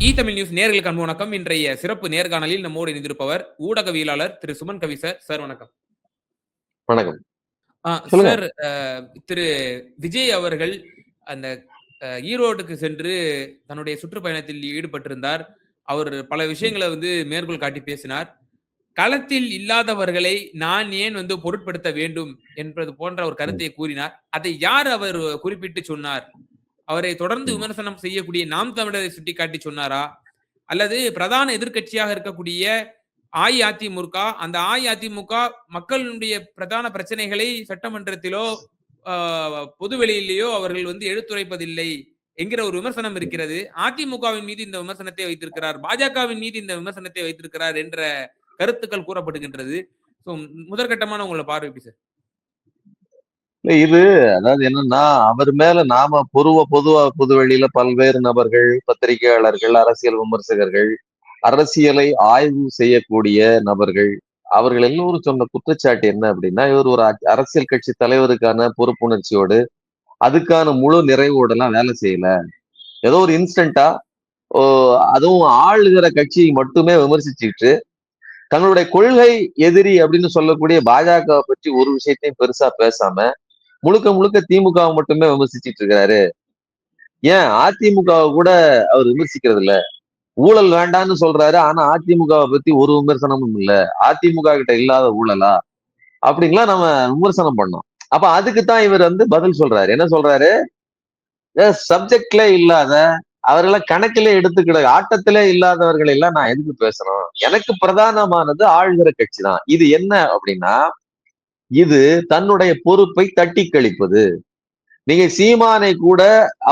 இ Tamil news நேர்களுக்கு அன்பு வணக்கம். இன்றைய சிறப்பு நேர்காணலில் நம்மோடு இணைந்திருப்பவர் ஊடகவியலாளர் திரு சுமன் கவி சார் சார் வணக்கம். வணக்கம். சார் திரு விஜய் அவர்கள் அந்த அஹ், ஈரோட்டுக்கு சென்று தன்னுடைய சுற்றுப்பயணத்தில் ஈடுபட்டிருந்தார். அவர் பல விஷயங்களை வந்து மேற்கோள் காட்டி பேசினார். களத்தில் இல்லாதவர்களை நான் ஏன் வந்து பொருட்படுத்த வேண்டும்? என்பது போன்ற ஒரு கருத்தை கூறினார். அதை யார் அவர் குறிப்பிட்டு சொன்னார்? அவரை தொடர்ந்து. விமர்சனம் செய்யக்கூடிய நாம் தமிழரை சுட்டிக்காட்டி சொன்னாரா? அல்லது பிரதான எதிர்க்கட்சியாக இருக்கக்கூடிய அஇஅதிமுக அந்த அஇஅதிமுக மக்களுடைய பிரதான பிரச்சனைகளை சட்டமன்றத்திலோ ஆஹ், பொதுவெளியிலேயோ அவர்கள் வந்து எடுத்துரைப்பதில்லை என்கிற ஒரு விமர்சனம் இருக்கிறது. அதிமுகவின் மீது இந்த விமர்சனத்தை வைத்திருக்கிறார். பாஜகவின் மீது இந்த விமர்சனத்தை வைத்திருக்கிறார் என்ற கருத்துக்கள் கூறப்படுகின்றது. ஸோ முதற்கட்டமான உங்களை பார்வை சார். இல்ல இது அதாவது என்னன்னா அவர் மேல நாம பொருவ பொதுவா புதுவெளியில பல்வேறு நபர்கள் பத்திரிகையாளர்கள் அரசியல் விமர்சகர்கள் அரசியலை ஆய்வு செய்யக்கூடிய நபர்கள் அவர்கள் எல்லோரும் சொன்ன குற்றச்சாட்டு என்ன அப்படின்னா இவர் ஒரு அரசியல் கட்சி தலைவருக்கான பொறுப்புணர்ச்சியோடு அதுக்கான முழு நிறைவோடலாம் வேலை செய்யல. ஏதோ ஒரு இன்ஸ்டன்டா அதுவும் ஆளுகிற கட்சியை மட்டுமே விமர்சிச்சுட்டு தங்களுடைய கொள்கை எதிரி அப்படின்னு சொல்லக்கூடிய பாஜக பற்றி ஒரு விஷயத்தையும் பெருசா பேசாம முழுக்க முழுக்க திமுகவை மட்டுமே விமர்சிச்சிட்டு இருக்கிறாரு. ஏன்? அதிமுகவை கூட அவர் விமர்சிக்கிறது இல்ல. ஊழல் வேண்டாம்னு சொல்றாரு ஆனா அதிமுகவை பத்தி ஒரு விமர்சனமும் இல்ல. அதிமுக கிட்ட இல்லாத ஊழலா? அப்படின்லாம் நம்ம விமர்சனம் பண்ணோம். அப்ப அதுக்கு தான் இவர் வந்து பதில் சொல்றாரு. என்ன சொல்றாரு? சப்ஜெக்ட்ல இல்லாத அவர்களை கணக்கிலே எடுத்துக்கிட ஆட்டத்திலே இல்லாதவர்களை எல்லாம் நான் எதுக்கு பேசுறோம் எனக்கு பிரதானமானது ஆழ்கிற கட்சி தான். இது என்ன அப்படின்னா இது தன்னுடைய பொறுப்பை தட்டி கழிப்பது நீங்க சீமானை கூட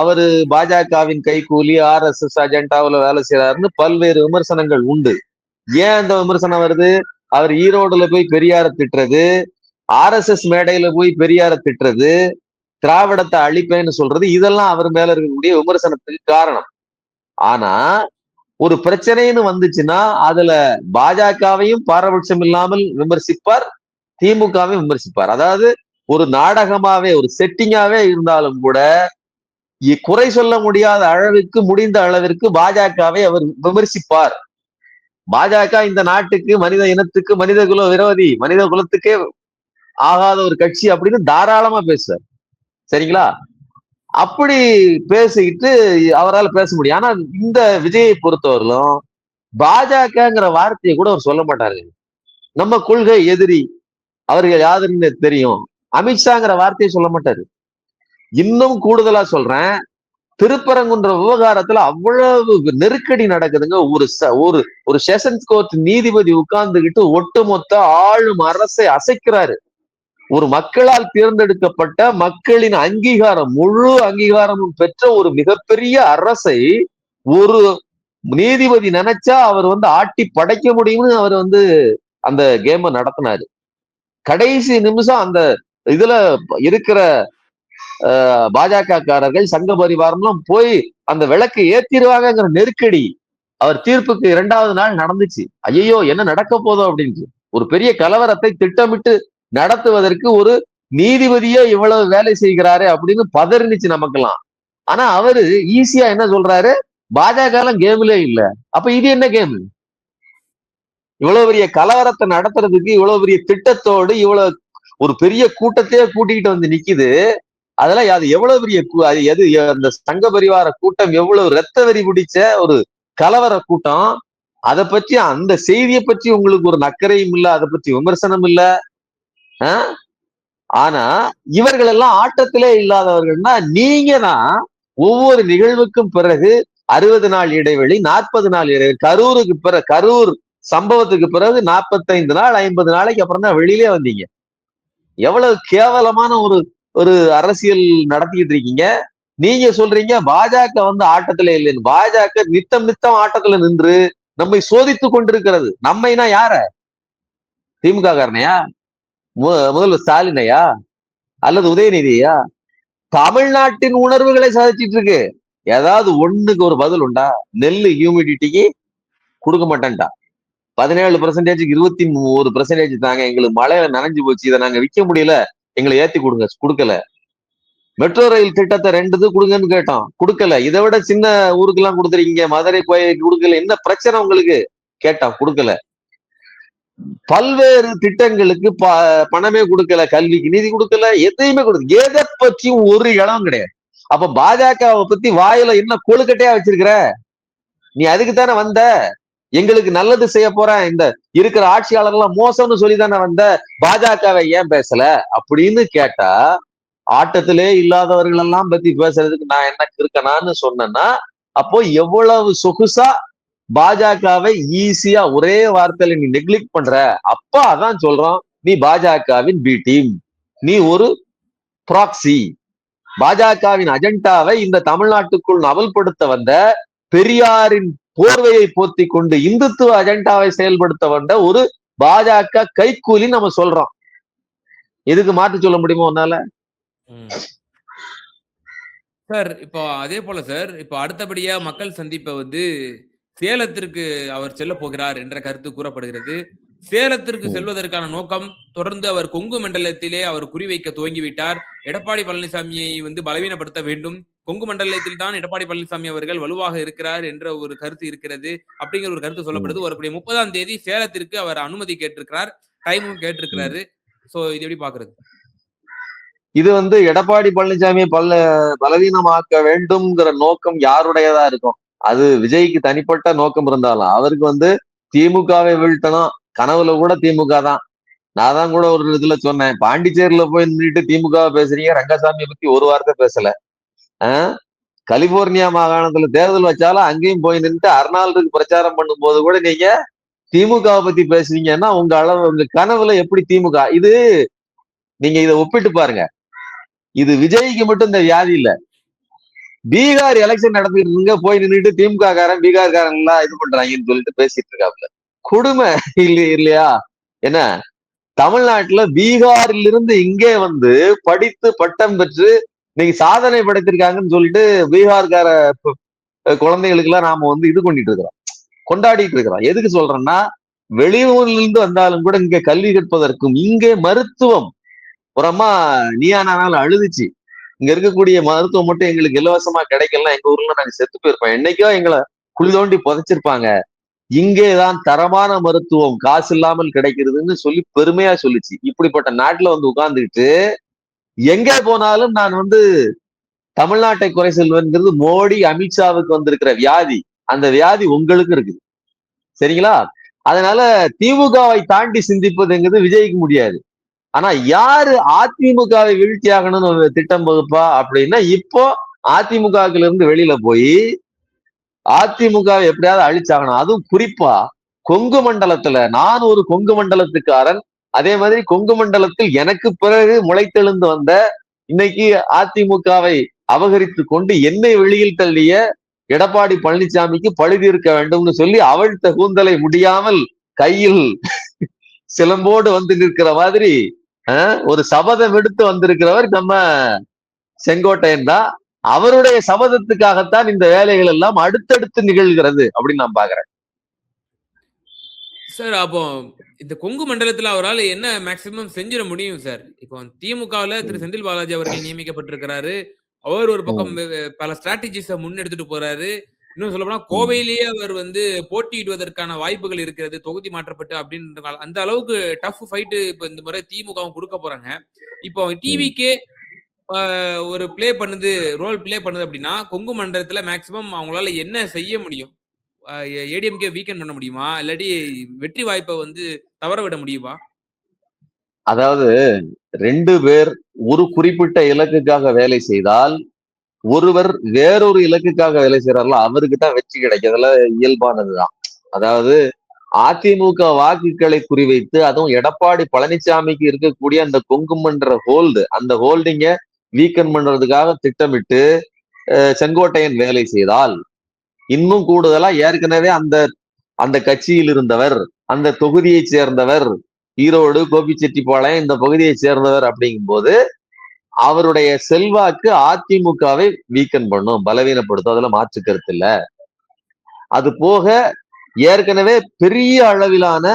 அவரு பாஜகவின் கைகூலி ஆர் எஸ் எஸ் அஜெண்டாவில் வேலை செய்யறாருன்னு பல்வேறு விமர்சனங்கள் உண்டு. ஏன் அந்த விமர்சனம் வருது? அவர் ஈரோடுல போய் பெரியார திட்டுறது ஆர் எஸ் எஸ் மேடையில போய் பெரியார திட்டுறது திராவிடத்தை அழிப்பேன்னு சொல்றது இதெல்லாம் அவர் மேல இருக்கக்கூடிய விமர்சனத்துக்கு காரணம். ஆனா ஒரு பிரச்சனைன்னு வந்துச்சுன்னா அதுல பாஜகவையும் பாரபட்சம் இல்லாமல் விமர்சிப்பார் திமுகவை விமர்சிப்பார். அதாவது ஒரு நாடகமாவே ஒரு செட்டிங்காவே இருந்தாலும் கூட குறை சொல்ல முடியாத அளவிற்கு முடிந்த அளவிற்கு பாஜகவை அவர் விமர்சிப்பார். பாஜக இந்த நாட்டுக்கு மனித இனத்துக்கு மனித குல விரோதி மனித குலத்துக்கே ஆகாத ஒரு கட்சி அப்படின்னு தாராளமா பேசுவார். சரிங்களா? அப்படி பேசிக்கிட்டு அவரால் பேச முடியும். ஆனா இந்த விஜயை பொறுத்தவரையிலும் பாஜகங்கிற வார்த்தையை கூட அவர் சொல்ல மாட்டாரு. நம்ம கொள்கை எதிரி அவர்கள் யாருன்னு தெரியும். அமித்ஷாங்கிற வார்த்தையை சொல்ல மாட்டாரு. இன்னும் கூடுதலா சொல்றேன். திருப்பரங்குன்ற விவகாரத்துல அவ்வளவு நெருக்கடி நடக்குதுங்க. ஒரு ஒரு ஒரு செஷன்ஸ் கோர்ட் நீதிபதி உட்கார்ந்துகிட்டு ஒட்டுமொத்த ஆளும் அரசை அசைக்கிறாரு. ஒரு மக்களால் தேர்ந்தெடுக்கப்பட்ட மக்களின் அங்கீகாரம் முழு அங்கீகாரமும் பெற்ற ஒரு மிகப்பெரிய அரசை ஒரு நீதிபதி நினைச்சா அவர் வந்து ஆட்டி படைக்க முடியும்னு அவர் வந்து அந்த கேம நடத்தினாரு. கடைசி நிமிஷம் அந்த இதுல இருக்கிற பாஜக காரர்கள் சங்க பரிவாரம்லாம் போய் அந்த விளக்கு ஏத்திடுவாங்கங்கிற நெருக்கடி அவர் தீர்ப்புக்கு இரண்டாவது நாள் நடந்துச்சு. ஐயோ என்ன நடக்க போதும் அப்படின்ட்டு. ஒரு பெரிய கலவரத்தை திட்டமிட்டு நடத்துவதற்கு ஒரு நீதிபதியே இவ்வளவு வேலை செய்கிறாரு அப்படின்னு பதறினுச்சு நமக்கெல்லாம். ஆனா அவரு ஈஸியா என்ன சொல்றாரு? பாஜக எல்லாம் கேம்லே இல்ல. அப்ப இது என்ன கேம்? இவ்வளவு பெரிய கலவரத்தை நடத்துறதுக்கு இவ்வளவு பெரிய திட்டத்தோடு இவ்வளவு ஒரு பெரிய கூட்டத்தையே கூட்டிக்கிட்டு வந்து நிக்குது. அதெல்லாம் அது எவ்வளவு பெரிய எது அந்த சங்க பரிவார கூட்டம் எவ்வளவு ரத்த வெறி பிடிச்ச ஒரு கலவர கூட்டம். அதை பற்றி அந்த செய்தியை பற்றி உங்களுக்கு ஒரு நக்கரையும் இல்ல அதை பற்றி விமர்சனம் இல்ல. ஆனா இவர்கள் எல்லாம் ஆட்டத்திலே இல்லாதவர்கள்னா நீங்க தான் ஒவ்வொரு நிகழ்வுக்கும் பிறகு அறுபது நாள் இடைவெளி நாற்பது நாள் இடைவெளி கரூருக்கு பிற கரூர் சம்பவத்துக்கு பிறகு நாற்பத்தைந்து நாள் ஐம்பது நாளைக்கு அப்புறம் தான் வெளியிலே வந்தீங்க. எவ்வளவு கேவலமான ஒரு ஒரு அரசியல் நடத்திக்கிட்டு இருக்கீங்க. நீங்க சொல்றீங்க பாஜக வந்து ஆட்டத்துல இல்லைன்னு. பாஜக நித்தம் நித்தம் ஆட்டத்துல நின்று நம்மை சோதித்து கொண்டிருக்கிறது. நம்மைனா யார? திமுக காரனையா? மு- முதல்வர் ஸ்டாலினையா அல்லது உதயநிதியா தமிழ்நாட்டின் உணர்வுகளை சாதிச்சிட்டு இருக்கு. ஏதாவது ஒண்ணுக்கு ஒரு பதில் உண்டா? நெல்லு ஹியூமிடிட்டிக்கு கொடுக்க மாட்டேன்டா. பதினேழு பர்சன்டேஜுக்கு இருபத்தி ஒரு பர்சன்டேஜ் தாங்க எங்களுக்கு மழையில நனைஞ்சு போச்சு. இதை நாங்க விற்க முடியல. எங்களை ஏத்தி கொடுங்க. கொடுக்கல. மெட்ரோ ரயில் திட்டத்தை ரெண்டு இது கொடுங்கன்னு கேட்டோம். கொடுக்கல. இதை விட சின்ன ஊருக்கு எல்லாம் கொடுத்துருக்கீங்க. மதுரை கோயில் கொடுக்கல. என்ன பிரச்சனை உங்களுக்கு? கேட்டோம். கொடுக்கல. பல்வேறு திட்டங்களுக்கு ப- பணமே கொடுக்கல. கல்விக்கு நிதி கொடுக்கல. எதையுமே கொடுக்கல. எதை பற்றியும் ஒரு இடம் கிடையாது. அப்ப பாஜகவை பத்தி வாயில என்ன கொழுக்கட்டையா வச்சிருக்கிற? நீ அதுக்கு தானே வந்த? எங்களுக்கு நல்லது செய்ய போறேன் இந்த இருக்கிற ஆட்சியாளர்லாம் மோசம்னு சொல்லி தானே வந்த பாஜகவை ஏன் பேசல? அப்படின்னு கேட்டா ஆட்டத்திலே இல்லாதவர்கள் எல்லாம் பத்தி பேசுறதுக்கு நான் என்ன இருக்கனான்னு சொன்னேன்னா அப்போ எவ்வளவு சொகுசா பாஜகவை ஈஸியா ஒரே வார்த்தையில நீ நெக்லெக்ட் பண்ற? அப்பா அதான் சொல்றோம் நீ பாஜகவின் பி டீம் நீ ஒரு ப்ராக்சி பாஜகவின் அஜெண்டாவை இந்த தமிழ்நாட்டுக்குள் நவல்படுத்த வந்த பெரியாரின் போர்வையை போத்தி கொண்டு இந்துத்துவ அஜெண்டாவை செயல்படுத்த வந்த ஒரு பாஜக கைக்கூலி நம்ம சொல்றோம். எதுக்கு மாற்றி சொல்ல முடியுமோ உன்னால. சார் இப்போ அதே போல சார் இப்போ அடுத்தபடியா மக்கள் சந்திப்பை வந்து சேலத்திற்கு அவர் செல்ல போகிறார் என்ற கருத்து கூறப்படுகிறது. சேலத்திற்கு. செல்வதற்கான நோக்கம் தொடர்ந்து அவர் கொங்கு மண்டலத்திலே அவர் குறிவைக்க துவங்கிவிட்டார். எடப்பாடி பழனிசாமியை வந்து பலவீனப்படுத்த வேண்டும். கொங்கு மண்டலத்தில் தான் எடப்பாடி பழனிசாமி அவர்கள் வலுவாக இருக்கிறார் என்ற ஒரு கருத்து இருக்கிறது அப்படிங்கிற ஒரு கருத்து சொல்லப்படுது. வரக்கூடிய முப்பதாம் தேதி சேலத்திற்கு அவர் அனுமதி கேட்டிருக்கிறார் டைமும் கேட்டிருக்கிறாரு. சோ இது எப்படி பாக்குறது இது வந்து எடப்பாடி பழனிசாமியை பல பலவீனமாக்க வேண்டும்ங்கிற நோக்கம் யாருடையதா இருக்கும்? அது விஜய்க்கு தனிப்பட்ட நோக்கம் இருந்தாலும் அவருக்கு வந்து திமுகவை வீழ்த்தணும். கனவுல கூட திமுக தான். நான் தான் கூட ஒரு இதுல சொன்னேன். பாண்டிச்சேரியில போய் நின்றுட்டு திமுக பேசுறீங்க ரங்கசாமியை பத்தி ஒரு வார்த்தை பேசல. கலிபோர்னியா மாகாணத்துல தேர்தல் வச்சாலும் அங்கேயும் போய் நின்று அர்னால்டுக்கு பிரச்சாரம் பண்ணும்போது கூட நீங்க திமுகவை பத்தி பேசுறீங்கன்னா உங்க அளவு உங்க கனவுல எப்படி திமுக? இது நீங்க இதை ஒப்பிட்டு பாருங்க. இது விஜய்க்கு மட்டும் இந்த வியாதி இல்ல. பீகார் எலெக்ஷன் நடந்துட்டு இருங்க போய் நின்றுட்டு திமுக காரன் பீகார் காரன் எல்லாம் இது பண்றாங்கன்னு சொல்லிட்டு பேசிட்டு இருக்காப்ல. கொடுமை இல்ல இல்லையா? என்ன? தமிழ்நாட்டுல பீகாரிலிருந்து இங்கே வந்து படித்து பட்டம் பெற்று இன்னைக்கு சாதனை படைத்திருக்காங்கன்னு சொல்லிட்டு பீகார்கார குழந்தைகளுக்கு எல்லாம் நாம வந்து இது பண்ணிட்டு இருக்கிறோம். கொண்டாடிட்டு இருக்கிறோம். எதுக்கு சொல்றேன்னா வெளியூர்ல இருந்து வந்தாலும் கூட இங்க கல்வி கற்பதற்கும் இங்கே மருத்துவம். புறமா நீயானால நீயா நானாலும் அழுதுச்சு. இங்க இருக்கக்கூடிய மருத்துவம் மட்டும் எங்களுக்கு இலவசமா கிடைக்கலாம் எங்க ஊர்ல நாங்க செத்து போயிருப்போம். என்னைக்கோ எங்களை குழி தோண்டி புதைச்சிருப்பாங்க. இங்கேதான் தரமான மருத்துவம் காசு இல்லாமல் கிடைக்கிறதுன்னு சொல்லி பெருமையா சொல்லிச்சு. இப்படிப்பட்ட நாட்டுல வந்து உட்கார்ந்துக்கிட்டு எங்க போனாலும் நான் வந்து தமிழ்நாட்டை குறை செல்வன்கிறது மோடி அமித்ஷாவுக்கு வந்திருக்கிற வியாதி. அந்த வியாதி உங்களுக்கு இருக்குது. சரிங்களா? அதனால திமுகவை தாண்டி சிந்திப்பதுங்கிறது விஜய்க்கு முடியாது. ஆனா யாரு அதிமுகவை வீழ்ச்சி ஆகணும்னு திட்டம் வகுப்பா அப்படின்னா இப்போ அதிமுகவுல இருந்து வெளியில போய் அதிமுகவை எப்படியாவது அழிச்சாகணும். அதுவும் குறிப்பா கொங்கு மண்டலத்துல நான் ஒரு கொங்கு மண்டலத்துக்காரன் அதே மாதிரி கொங்கு மண்டலத்தில் எனக்கு பிறகு முளைத்தெழுந்து வந்த இன்னைக்கு அதிமுகவை அபகரித்து கொண்டு என்னை வெளியில் தள்ளிய எடப்பாடி பழனிசாமிக்கு பழுதி இருக்க வேண்டும்னு சொல்லி அவள் கூந்தலை முடியாமல் கையில் சிலம்போடு வந்து நிற்கிற மாதிரி ஒரு சபதம் எடுத்து வந்திருக்கிறவர் நம்ம செங்கோட்டையன் தான். அவருடைய சபதத்துக்காகத்தான் இந்த வேலைகள் எல்லாம் அடுத்தடுத்து நிகழ்கிறது அப்படின்னு நான் பாக்குறேன் சார் அப்போ இந்த கொங்கு மண்டலத்துல அவரால் என்ன மேக்சிமம் செஞ்சிட முடியும் சார்? இப்போ திமுகவுல திரு செந்தில் பாலாஜி அவர்கள் நியமிக்கப்பட்டிருக்கிறாரு. அவர் ஒரு பக்கம் பல ஸ்ட்ராட்டஜிஸ முன்னெடுத்துட்டு போறாரு. இன்னும் சொல்ல போனா கோவையிலேயே அவர் வந்து போட்டியிடுவதற்கான வாய்ப்புகள் இருக்கிறது தொகுதி மாற்றப்பட்டு அப்படின்ற அந்த அளவுக்கு டஃப் ஃபைட்டு இப்போ இந்த முறை திமுகவும் கொடுக்க போறாங்க. இப்போ டிவிக்கே ஒரு ப்ளே பண்ணுது ரோல் ப்ளே பண்ணுது அப்படின்னா கொங்கு மண்டலத்துல மேக்சிமம் அவங்களால என்ன செய்ய முடியும்? ஏடிஎம்கே வீக்கெண்ட் பண்ண முடியுமா? இல்லாட்டி வெற்றி வாய்ப்பை வந்து தவற விட முடியுமா? அதாவது ரெண்டு பேர் ஒரு குறிப்பிட்ட இலக்குக்காக வேலை செய்தால் ஒருவர் வேறொரு இலக்குக்காக வேலை செய்யறாருல அவருக்கு தான் வெற்றி கிடைக்கிறதுல இயல்பானதுதான். அதாவது அதிமுக வாக்குகளை குறிவைத்து அதுவும் எடப்பாடி பழனிசாமிக்கு இருக்கக்கூடிய அந்த கொங்குமன்ற ஹோல்டு அந்த ஹோல்டிங்க வீக்கன் பண்றதுக்காக திட்டமிட்டு செங்கோட்டையன் வேலை செய்தால் இன்னும் கூடுதலா ஏற்கனவே அந்த அந்த கட்சியில் இருந்தவர் அந்த தொகுதியை சேர்ந்தவர் ஈரோடு கோபிச்செட்டிப்பாளையம் இந்த பகுதியை சேர்ந்தவர் அப்படிங்கும்போது அவருடைய செல்வாக்கு அதிமுகவை வீக்கன் பண்ணும் பலவீனப்படுத்தும். அதுல மாற்று கருத்து இல்ல. அது போக ஏற்கனவே பெரிய அளவிலான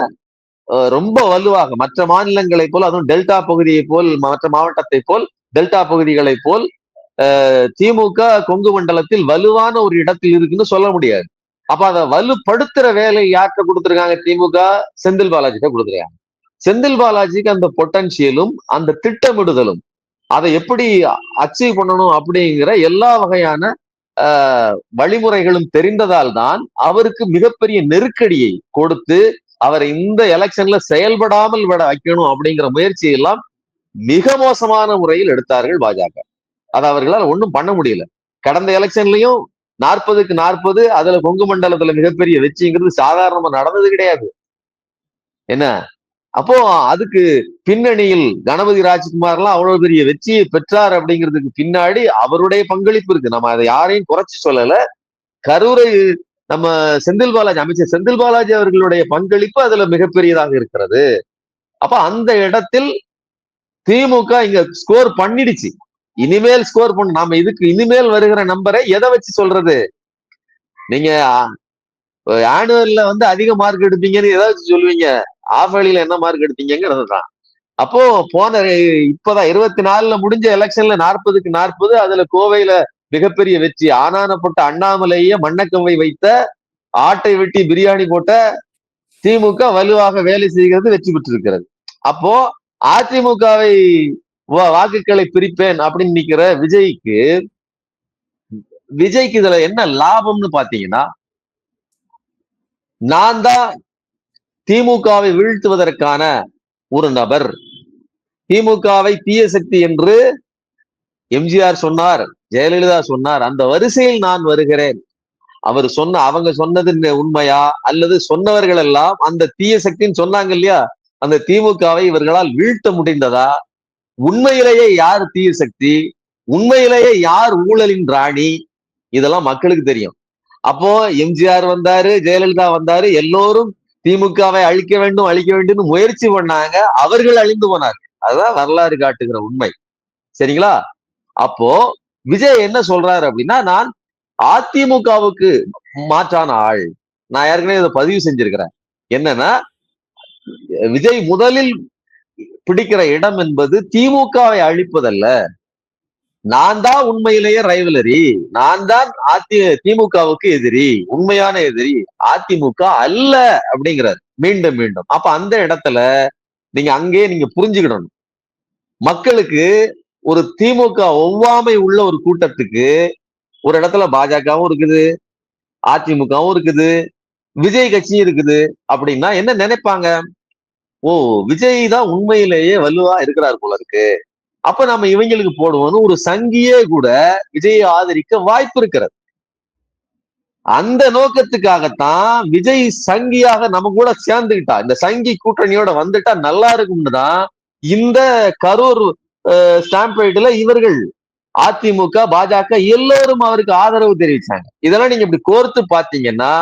அஹ், ரொம்ப வலுவாக மற்ற மாநிலங்களை போல் அதுவும் டெல்டா பகுதியை போல் மற்ற மாவட்டத்தை போல் டெல்டா பகுதிகளை போல் திமுக கொங்கு மண்டலத்தில் வலுவான ஒரு இடத்தில் இருக்குன்னு சொல்ல முடியாது. அப்ப அதை வலுப்படுத்துற வேலை யார்கிட்ட கொடுத்துருக்காங்க? திமுக செந்தில் பாலாஜிட்ட கொடுத்துருக்காங்க. செந்தில் பாலாஜிக்கு அந்த பொட்டன்சியலும் அந்த திட்டமிடுதலும் அதை எப்படி அச்சீவ் பண்ணணும் அப்படிங்கிற எல்லா வகையான ஆஹ், வழிமுறைகளும் தெரிந்ததால் தான் அவருக்கு மிகப்பெரிய நெருக்கடியை கொடுத்து அவரை இந்த எலெக்ஷன்ல செயல்படாமல் விட வைக்கணும் அப்படிங்கிற முயற்சியெல்லாம் மிக மோசமான முறையில் எடுத்தார்கள் பாஜக. அதை அவர்களால் ஒன்றும் பண்ண முடியல. கடந்த எலெக்ஷன்லயும் நாற்பதுக்கு நாற்பது அதுல கொங்கு மண்டலத்துல மிகப்பெரிய வெற்றிங்கிறது சாதாரணமா நடந்தது கிடையாது. என்ன? அப்போ அதுக்கு பின்னணியில் கணபதி ராஜ்குமார் எல்லாம் அவ்வளவு பெரிய வெற்றியை பெற்றார் அப்படிங்கிறதுக்கு பின்னாடி அவருடைய பங்களிப்பு இருக்கு. நம்ம அதை யாரையும் குறைச்சு சொல்லல. கரூரை நம்ம செந்தில் பாலாஜி அமைச்சர் செந்தில் பாலாஜி அவர்களுடைய பங்களிப்பு அதுல மிகப்பெரியதாக இருக்கிறது. அப்ப அந்த இடத்தில் திமுக இங்க ஸ்கோர் பண்ணிடுச்சு. இனிமேல் ஸ்கோர் பண்ண நாம இதுக்கு இனிமேல் வருகிற நம்பரை எதை வச்சு சொல்றது? நீங்க ஆனுவல்ல வந்து அதிக மார்க் எடுப்பீங்கன்னு ஏதாவது சொல்லுவீங்க. ஆஃப் வழியில என்ன மார்க் எடுத்தீங்கிறது தான். அப்போ போன இப்பதான் இருபத்தி நாலுல முடிஞ்ச எலெக்ஷன்ல நாற்பதுக்கு நாற்பது அதுல கோவையில மிகப்பெரிய வெற்றி. ஆனானப்பட்ட அண்ணாமலையே மண்ணக்கவை வைத்த ஆட்டை வெட்டி பிரியாணி போட்ட திமுக வலுவாக வேலை செய்கிறது வெற்றி பெற்றிருக்கிறது. அப்போ அதிமுகவை வாக்குகளை பிரிப்பேன் அப்படின்னு நிக்கிற விஜய்க்கு விஜய்க்கு இதுல என்ன லாபம்னு பாத்தீங்கன்னா நான் தான் திமுகவை வீழ்த்துவதற்கான ஒரு நபர். திமுகவை தீய சக்தி என்று எம்ஜிஆர் சொன்னார் ஜெயலலிதா சொன்னார் அந்த வரிசையில் நான் வருகிறேன். அவர் சொன்ன அவங்க சொன்னது உண்மையா? அல்லது சொன்னவர்கள் எல்லாம் அந்த தீய சக்தின்னு சொன்னாங்க இல்லையா? அந்த திமுகவை இவர்களால் வீழ்த்த முடிந்ததா? உண்மையிலேயே யார் தீய சக்தி? உண்மையிலேயே யார் ஊழலின் ராணி? இதெல்லாம் மக்களுக்கு தெரியும். அப்போ எம்ஜிஆர் வந்தாரு ஜெயலலிதா வந்தாரு எல்லோரும் திமுகவை அழிக்க வேண்டும் அழிக்க வேண்டும் முயற்சி பண்ணாங்க. அவர்கள் அழிந்து போனாங்க அதுதான் வரலாறு காட்டுகிற உண்மை. சரிங்களா? அப்போ விஜய் என்ன சொல்றாரு அப்படின்னா நான் அதிமுகவுக்கு மாற்றான ஆள். நான் ஏற்கனவே இதை பதிவு செஞ்சிருக்கிறேன். என்னன்னா விஜய் முதலில் பிடிக்கிற இடம் என்பது திமுகவை அழிப்பதல்ல. நான் தான் உண்மையிலேயே ரைவலரி நான் தான் அதி திமுகவுக்கு எதிரி. உண்மையான எதிரி அதிமுக அல்ல அப்படிங்கிறார். மீண்டும் மீண்டும். அப்ப அந்த இடத்துல நீங்க அங்கேயே நீங்க புரிஞ்சுக்கிடணும். மக்களுக்கு ஒரு திமுக ஒவ்வாமை உள்ள ஒரு கூட்டத்துக்கு ஒரு இடத்துல பாஜகவும் இருக்குது அதிமுகவும் இருக்குது விஜய் கட்சியும் இருக்குது அப்படின்னா என்ன நினைப்பாங்க? ஓ விஜய் தான் உண்மையிலேயே வலுவா இருக்கிறார் போல இருக்கு. அப்ப நம்ம இவங்களுக்கு போடுவோம்னு ஒரு சங்கியே கூட விஜயை ஆதரிக்க வாய்ப்பு இருக்கிறது. அந்த நோக்கத்துக்காகத்தான் விஜய் சங்கியாக நம்ம கூட சேர்ந்துகிட்டா. இந்த சங்கி கூட்டணியோட வந்துட்டா நல்லா இருக்கும்னு தான் இந்த கரூர் ஸ்டாம்பேட்ல இவர்கள் அதிமுக பாஜக எல்லோரும் அவருக்கு ஆதரவு தெரிவிச்சாங்க. இதெல்லாம் நீங்க இப்படி கோர்த்து பாத்தீங்கன்னா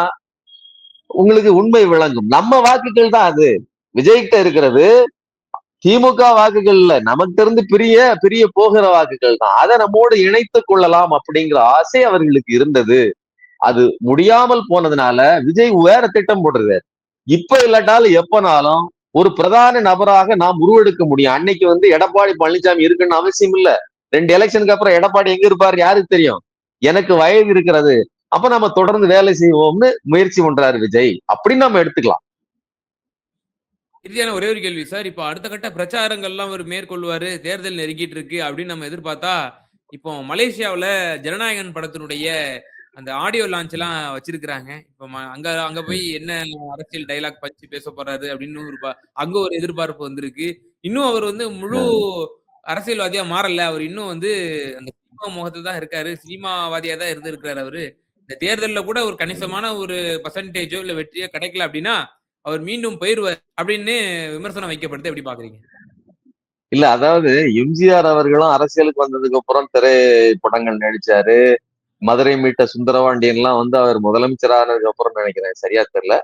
உங்களுக்கு உண்மை விளங்கும். நம்ம வாக்குகள் தான் அது. விஜய்கிட்ட இருக்கிறது திமுக வாக்குகள் இல்ல. நமக்கு இருந்து பிரிய பிரிய போகிற வாக்குகள் தான். அதை நம்மோடு இணைத்துக் கொள்ளலாம் அப்படிங்கிற ஆசை அவர்களுக்கு இருந்தது. அது முடியாமல் போனதுனால விஜய் வேற திட்டம் போடுறது இப்ப இல்லாட்டாலும் எப்பனாலும் ஒரு பிரதான நபராக நாம் உருவெடுக்க முடியும். அன்னைக்கு வந்து எடப்பாடி பழனிசாமி இருக்குன்னு அவசியம் இல்ல. ரெண்டு எலெக்ஷனுக்கு அப்புறம் எடப்பாடி எங்க இருப்பாரு யாருக்கு தெரியும்? எனக்கு வயது இருக்கிறது. அப்ப நம்ம தொடர்ந்து வேலை செய்வோம்னு முயற்சி பண்றாரு விஜய். அப்படின்னு நம்ம எடுத்துக்கலாம். இறுதியான ஒரே ஒரு கேள்வி சார் இப்போ அடுத்த கட்ட பிரச்சாரங்கள்லாம் அவர் மேற்கொள்வாரு தேர்தல் நெருங்கிட்டு இருக்கு அப்படின்னு நம்ம எதிர்பார்த்தா இப்போ மலேசியாவுல ஜனநாயகன் படத்தினுடைய அந்த ஆடியோ லான்ச் எல்லாம் வச்சிருக்கிறாங்க. இப்போ ம- அங்க அங்க போய் என்ன அரசியல் டைலாக் பச்சு பேச போறாரு அப்படின்னு ஒரு அங்க ஒரு எதிர்பார்ப்பு வந்திருக்கு. இன்னும் அவர் வந்து முழு அரசியல்வாதியா மாறல. அவர் இன்னும் வந்து அந்த சினிமா முகத்துல தான் இருக்காரு. சினிமாவாதியா தான் இருந்திருக்கிறாரு அவரு. இந்த தேர்தலில் கூட ஒரு கணிசமான ஒரு பர்சன்டேஜோ இல்ல வெற்றியோ கிடைக்கல அப்படின்னா அவர் மீண்டும் போயிருவார் அப்படின்னு விமர்சனம் வைக்கப்படுது. எப்படி பாக்குறீங்க இல்ல அதாவது எம்ஜிஆர் அவர்களும் அரசியலுக்கு வந்ததுக்கு அப்புறம் திரைப்படங்கள் நடிச்சாரு. மதுரை மீட்ட சுந்தரபாண்டியன் எல்லாம் வந்து அவர் முதலமைச்சரானதுக்கு அப்புறம் நினைக்கிறேன். சரியா தெரியல.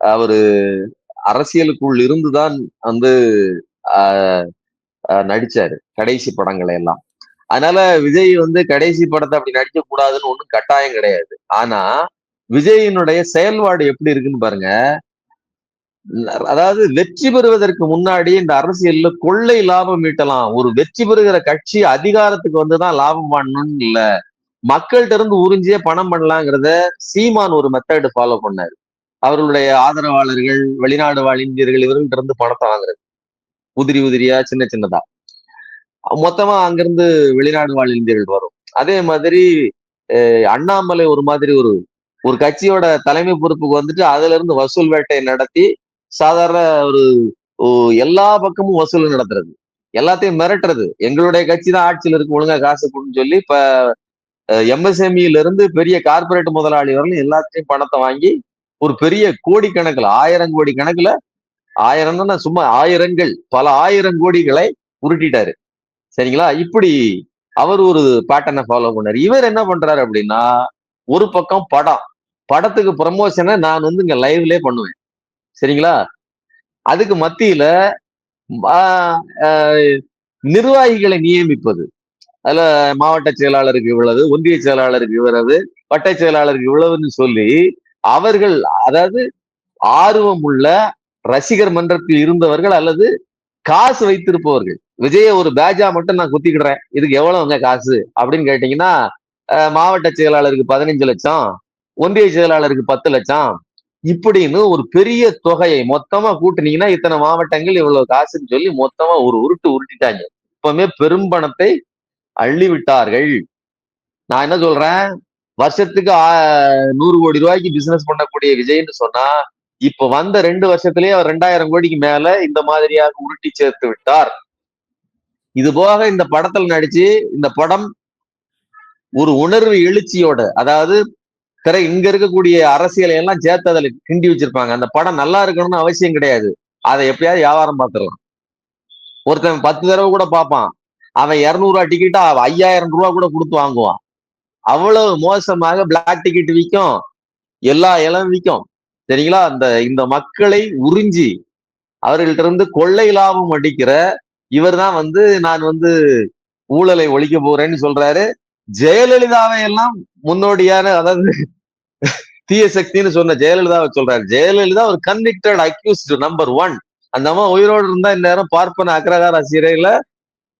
அவரு அரசியலுக்குள் இருந்துதான் வந்து நடிச்சாரு. கடைசி படங்களை எல்லாம். அதனால விஜய் வந்து கடைசி படத்தை அப்படி நடிக்க கூடாதுன்னு ஒன்றும் கட்டாயம் கிடையாது. ஆனா விஜயினுடைய செயல்பாடு எப்படி இருக்குன்னு பாருங்க. அதாவது வெற்றி பெறுவதற்கு முன்னாடி இந்த அரசியல்ல கொள்ளை லாபம் ஈட்டலாம். ஒரு வெற்றி பெறுகிற கட்சி அதிகாரத்துக்கு வந்துதான் லாபம் பண்ணணும்னு இல்ல. மக்கள்கிட்ட இருந்து உறிஞ்சியே பணம் பண்ணலாங்கிறத சீமான் ஒரு மெத்தட் ஃபாலோ பண்ணாரு. அவர்களுடைய ஆதரவாளர்கள் வெளிநாடு வாழ் இந்தியர்கள் இவர்கள்ட்ட இருந்து பணத்தை வாங்குறது. உதிரி உதிரியா சின்ன சின்னதா. மொத்தமா அங்கிருந்து வெளிநாடு வாழ் இந்தியர்கள் வரும். அதே மாதிரி அண்ணாமலை ஒரு மாதிரி ஒரு ஒரு கட்சியோட தலைமை பொறுப்புக்கு வந்துட்டு அதுல இருந்து வசூல் வேட்டை நடத்தி சாதாரண ஒரு எல்லா பக்கமும் வசூல் நடத்துறது. எல்லாத்தையும் மிரட்டுறது. எங்களுடைய கட்சி தான் ஆட்சியில் இருக்கு ஒழுங்கா காசு கொடுன்னு சொல்லி இப்ப எம்எஸ்எம்இல இருந்து பெரிய கார்பரேட் முதலாளி வரலும் எல்லாத்தையும் பணத்தை வாங்கி ஒரு பெரிய கோடி கணக்குல ஆயிரம் கோடி கணக்குல ஆயிரம்னா சும்மா ஆயிரங்கள் பல ஆயிரம் கோடிகளை உருட்டிட்டாரு. சரிங்களா? இப்படி அவர் ஒரு பேட்டர்னை ஃபாலோ பண்ணாரு. இவர் என்ன பண்றாரு அப்படின்னா ஒரு பக்கம் படம் படத்துக்கு ப்ரமோஷனை நான் வந்து இங்க லைவ்லயே பண்ணுவேன். சரிங்களா? அதுக்கு மத்தியில ஆஹ், ஆஹ், நிர்வாகிகளை நியமிப்பது. அதுல மாவட்ட செயலாளருக்கு இவ்வளவு ஒன்றிய செயலாளருக்கு இவ்வளவு வட்ட செயலாளருக்கு இவ்வளவுன்னு சொல்லி அவர்கள் அதாவது ஆர்வம் உள்ள ரசிகர் மன்றத்தில் இருந்தவர்கள் அல்லது காசு வைத்திருப்பவர்கள். விஜய ஒரு பேஜா மட்டும் நான் குத்திக்கிடுறேன். இதுக்கு எவ்வளவுங்க காசு? அப்படின்னு கேட்டீங்கன்னா மாவட்ட செயலாளருக்கு பதினஞ்சு லட்சம் ஒன்றிய செயலாளருக்கு பத்து லட்சம் இப்படின்னு ஒரு பெரிய தொகையை மொத்தமா கூட்டுனீங்கன்னா இத்தனை மாவட்டங்கள் இவ்வளவு காசுன்னு சொல்லி மொத்தமா ஒரு உருட்டு உருட்டிட்டாங்க. இப்பவுமே பெரும்பணத்தை அள்ளி விட்டார்கள் நான் என்ன சொல்றேன்? வருஷத்துக்கு நூறு கோடி ரூபாய்க்கு பிசினஸ் பண்ணக்கூடிய விஜய்னு சொன்னா இப்ப வந்த ரெண்டு வருஷத்திலேயே அவர் ரெண்டாயிரம் கோடிக்கு மேல இந்த மாதிரியாக உருட்டி சேர்த்து விட்டார். இது போக இந்த படத்துல நடிச்சு இந்த படம் ஒரு உணர்வு எழுச்சியோட அதாவது திரை இங்க இருக்கக்கூடிய அரசியலை எல்லாம் சேர்த்து அதில் கிண்டி வச்சிருப்பாங்க. அந்த படம் நல்லா இருக்கணும்னு அவசியம் கிடையாது. அதை எப்படியாவது வியாபாரம் பார்த்துடலாம். ஒருத்தன் பத்து தடவை கூட பார்ப்பான். அவன் இரநூறுவா டிக்கெட்டா ஐயாயிரம் ரூபா கூட கொடுத்து வாங்குவான். அவ்வளவு மோசமாக பிளாக் டிக்கெட் விற்கும். எல்லா இளம் விற்கும். சரிங்களா? அந்த இந்த மக்களை உறிஞ்சி அவர்கள்ட்ட இருந்து கொள்ளை லாபம் அடிக்கிற இவர் தான் வந்து நான் வந்து ஊழலை ஒழிக்க போறேன்னு சொல்றாரு. ஜெயலலிதாவை எல்லாம் முன்னோடியான அதாவது தீய சக்தின்னு சொன்ன ஜெயலலிதாவை சொல்றாரு. ஜெயலலிதா ஒரு கன்விக்டட் அக்யூஸ்ட் நம்பர் ஒன் அந்த அம்மா உயிரோடு இருந்தா இந்நேரம் பார்ப்பன அக்ரகார சிறையில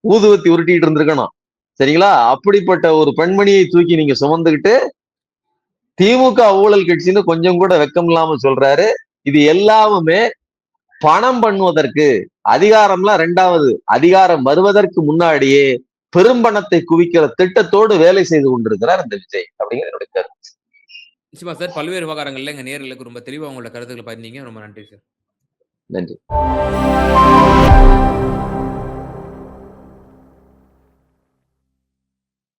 ஊதுவத்தி உருட்டிட்டு இருந்திருக்கணும். சரிங்களா? அப்படிப்பட்ட ஒரு பெண்மணியை தூக்கி நீங்க சுமந்துக்கிட்டு திமுக ஊழல் கட்சின்னு கொஞ்சம் கூட வெக்கம் இல்லாம சொல்றாரு. இது எல்லாமே பணம் பண்ணுவதற்கு அதிகாரம்லாம் ரெண்டாவது அதிகாரம் வருவதற்கு முன்னாடியே பெரும்பணத்தை குவிக்கிற திட்டத்தோடு வேலை செய்து கொண்டிருக்கிறார் இந்த விஜய் அப்படிங்கிற என்னுடைய கருத்து. நிச்சயமா சார். பல்வேறு விவகாரங்கள்ல எங்க நேர்களுக்கு ரொம்ப தெளிவா உங்களோட கருத்துக்களை பதினீங்க ரொம்ப நன்றி சார். நன்றி.